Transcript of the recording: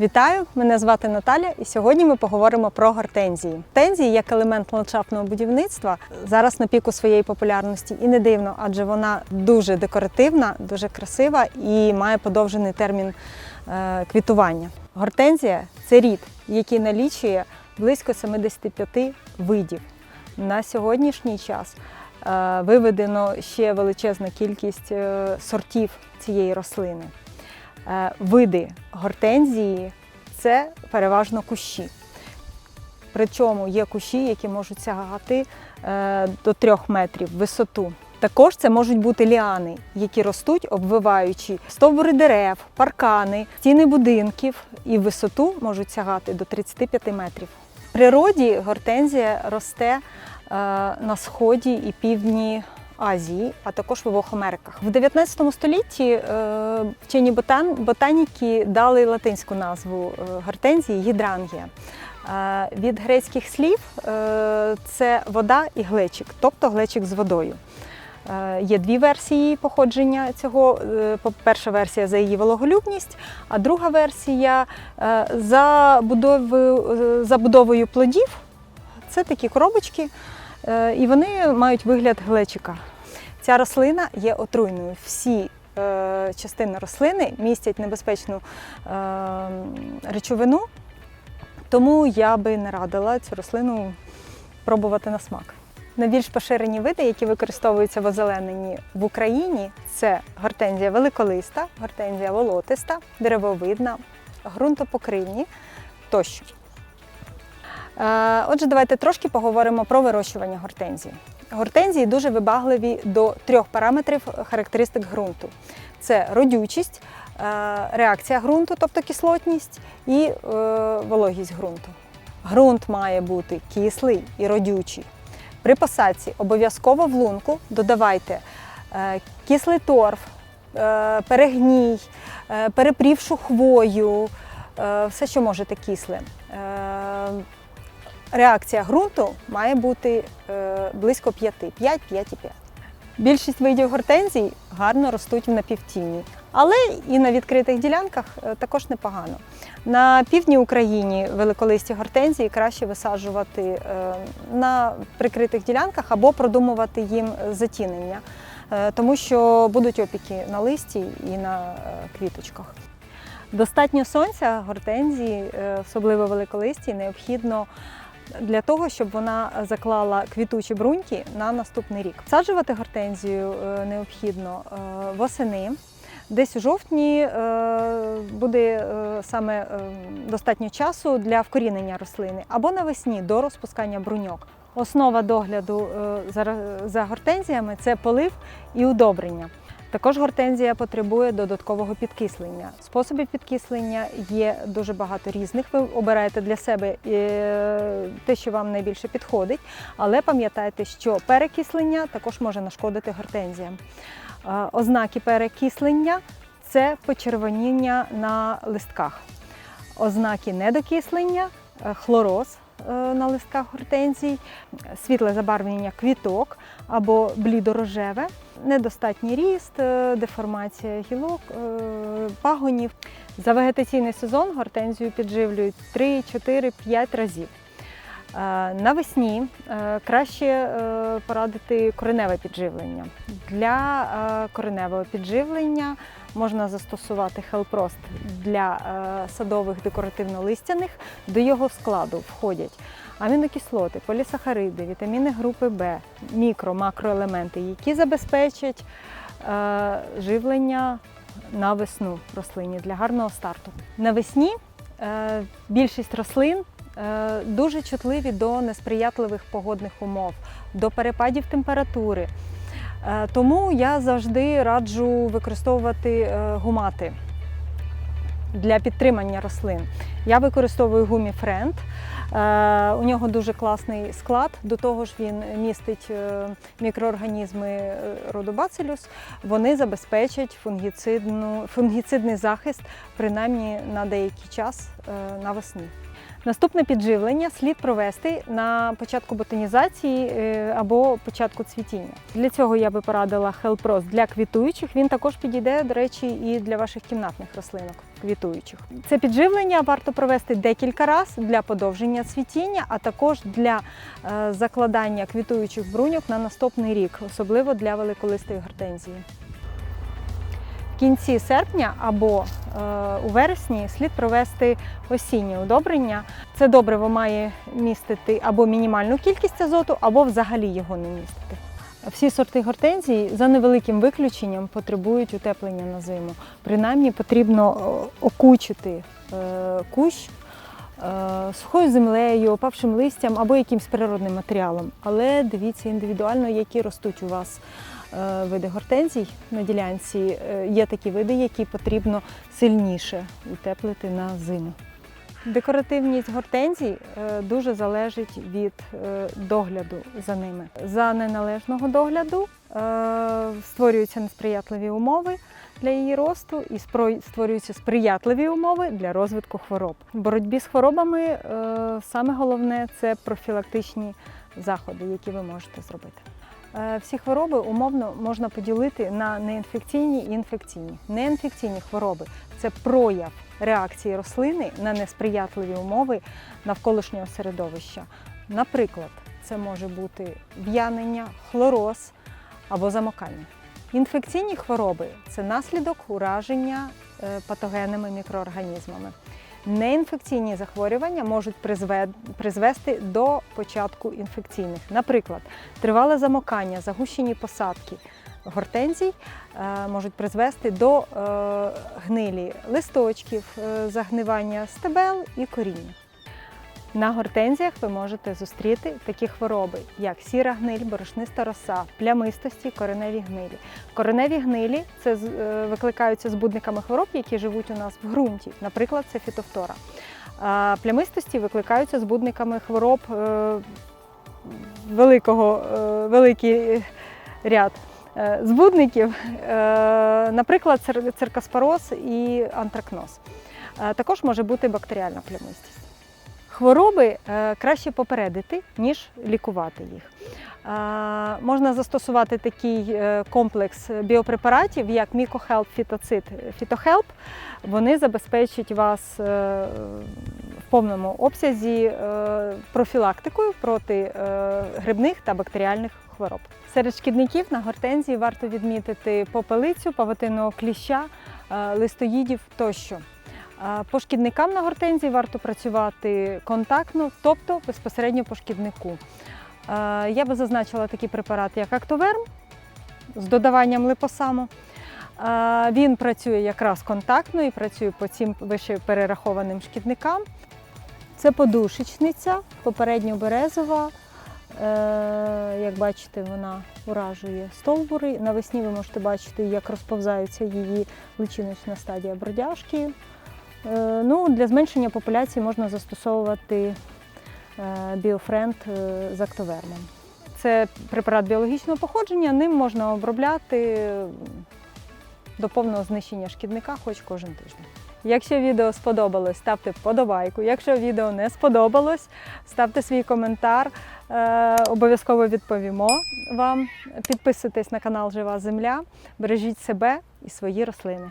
Вітаю! Мене звати Наталя, і сьогодні ми поговоримо про гортензії. Гортензії як елемент ландшафтного будівництва зараз на піку своєї популярності і не дивно, адже вона дуже декоративна, дуже красива і має подовжений термін е, квітування. Гортензія це рід, який налічує близько 75 видів. На сьогоднішній час е, виведено ще величезна кількість е, сортів цієї рослини. Види гортензії це переважно кущі. Причому є кущі, які можуть сягати е, до трьох метрів в висоту. Також це можуть бути ліани, які ростуть, обвиваючи стовбури дерев, паркани, стіни будинків і в висоту можуть сягати до 35 метрів. В природі гортензія росте е, на сході і півдні Азії, а також в обох Америках. В 19 столітті е, вчені ботаніки дали латинську назву е, гортензії гідрангія. Е, від грецьких слів це вода і глечик, тобто глечик з водою. Є дві версії походження цього. Перша версія за її вологолюбність, а друга версія за будовою, плодів. Це такі коробочки, і вони мають вигляд глечика. Ця рослина є отруйною. Всі е, частини рослини містять небезпечну е, речовину, тому я би не радила цю рослину пробувати на смак. Найбільш поширені види, які використовуються в озелененні в Україні, це гортензія великолиста, гортензія волотиста, деревовидна, ґрунтопокривні тощо. Е, Отже, давайте трошки поговоримо про вирощування гортензії. Гортензії дуже вибагливі до трьох параметрів характеристик ґрунту: це родючість, е, реакція ґрунту, тобто кислотність, і е, вологість ґрунту. Ґрунт має бути кислий і родючий. При посадці обов'язково в лунку додавайте кислий торф, перегній, перепрівшу хвою, все, що можете кисле. Реакція ґрунту має бути е, близько 5, 5, 5,5. Більшість видів гортензій гарно ростуть в напівтіні, але і на відкритих ділянках е, також непогано. На півдні України великолисті гортензії краще висаджувати е, на прикритих ділянках або продумувати їм затінення, тому що будуть опіки на листі і на квіточках. Достатньо сонця гортензії, особливо великолисті, необхідно для того, щоб вона заклала квітучі бруньки на наступний рік. Саджувати гортензію е, необхідно е, восени. Десь у жовтні е, буде саме достатньо часу для вкорінення рослини або навесні до розпускання бруньок. Основа догляду за гортензіями це полив і удобрення. Також гортензія потребує додаткового підкислення. Способів підкислення є дуже багато різних. Ви обираєте для себе е, те, що вам найбільше підходить, але пам'ятайте, що перекислення також може нашкодити гортензіям. Е, Ознаки перекислення це почервоніння на листках. Ознаки недокислення е, хлороз на листках гортензій, світле забарвлення квіток або блідорожеве, недостатній ріст, е, деформація гілок, е, пагонів. За вегетаційний сезон гортензію підживлюють 3, 4, 5 разів. Е, Навесні е, краще е, порадити кореневе підживлення. Для кореневого підживлення можна застосувати хелпрост для садових декоративно-листяних. До його складу входять амінокислоти, полісахариди, вітаміни групи В, мікро, макроелементи, які забезпечать живлення на весну рослині для гарного старту. Навесні більшість рослин дуже чутливі до несприятливих погодних умов, до перепадів температури. Е, Тому я завжди раджу використовувати е, гумати для підтримання рослин. Я використовую гумі Френд. Е, У нього дуже класний склад. До того ж, він містить е, мікроорганізми е, роду бацилюс. Вони забезпечать фунгіцидну, фунгіцидний захист принаймні на деякий час е, навесні. Наступне підживлення слід провести на початку ботанізації е, або початку цвітіння. Для цього я би порадила Хелпрос для квітуючих. Він також підійде, до речі, і для ваших кімнатних рослинок. квітуючих. Це підживлення варто провести декілька разів для подовження цвітіння, а також для е, закладання квітуючих бруньок на наступний рік, особливо для великолистої гортензії. Кінці серпня або е, у вересні слід провести осіннє удобрення. Це добриво має містити або мінімальну кількість азоту, або взагалі його не містити. Всі сорти гортензії за невеликим виключенням потребують утеплення на зиму. Принаймні потрібно окучити е, кущ е, сухою землею, опавшим листям або якимсь природним матеріалом. Але дивіться індивідуально, які ростуть у вас е, види гортензій на ділянці. Е, Є такі види, які потрібно сильніше утеплити на зиму. Декоративність гортензій е, дуже залежить від е, догляду за ними. За неналежного догляду е, створюються несприятливі умови для її росту і створюються сприятливі умови для розвитку хвороб. В боротьбі з хворобами е, саме головне це профілактичні заходи, які ви можете зробити. Е, Всі хвороби умовно можна поділити на неінфекційні і інфекційні. Неінфекційні хвороби це прояв реакції рослини на несприятливі умови навколишнього середовища. Наприклад, це може бути в'янення, хлороз або замокання. Інфекційні хвороби це наслідок ураження е, патогенними мікроорганізмами. Неінфекційні захворювання можуть призвести до початку інфекційних. Наприклад, тривале замокання, загущені посадки гортензій е, можуть призвести до е, гнилі листочків, е, загнивання стебел і коріння. На гортензіях ви можете зустріти такі хвороби, як сіра гниль, борошниста роса, плямистості, кореневі гнилі. Кореневі гнилі це е, викликаються збудниками хвороб, які живуть у нас в ґрунті. Наприклад, це фітофтора. А Плямистості викликаються збудниками хвороб е, великого, е, великий ряд збудників, наприклад, цир- циркоспороз і антракноз. Також може бути бактеріальна плямистість. Хвороби е, краще попередити, ніж лікувати їх. Е, Можна застосувати такий е, комплекс біопрепаратів, як Мікохелп фітоцид Фітохелп. Вони забезпечать вас в повному обсязі профілактикою проти грибних та бактеріальних хвороб. Серед шкідників на гортензії варто відмітити попелицю, павутинного кліща, листоїдів тощо. По шкідникам на гортензії варто працювати контактно, тобто безпосередньо по шкіднику. Я би зазначила такі препарати, як Актоверм з додаванням липосаму. Він працює якраз контактно і працює по цим вище перерахованим шкідникам. Це подушечниця, попередньо березова. Е, Як бачите, вона уражує стовбури. Навесні ви можете бачити, як розповзається її личиночна стадія бродяжки. Е, Ну, для зменшення популяції можна застосовувати е, біофренд е, з актовермом. Це препарат біологічного походження, ним можна обробляти до повного знищення шкідника хоч кожен тиждень. Якщо відео сподобалось, ставте вподобайку. Якщо відео не сподобалось, ставте свій коментар. Обов'язково відповімо вам. Підписуйтесь на канал Жива Земля, бережіть себе і свої рослини.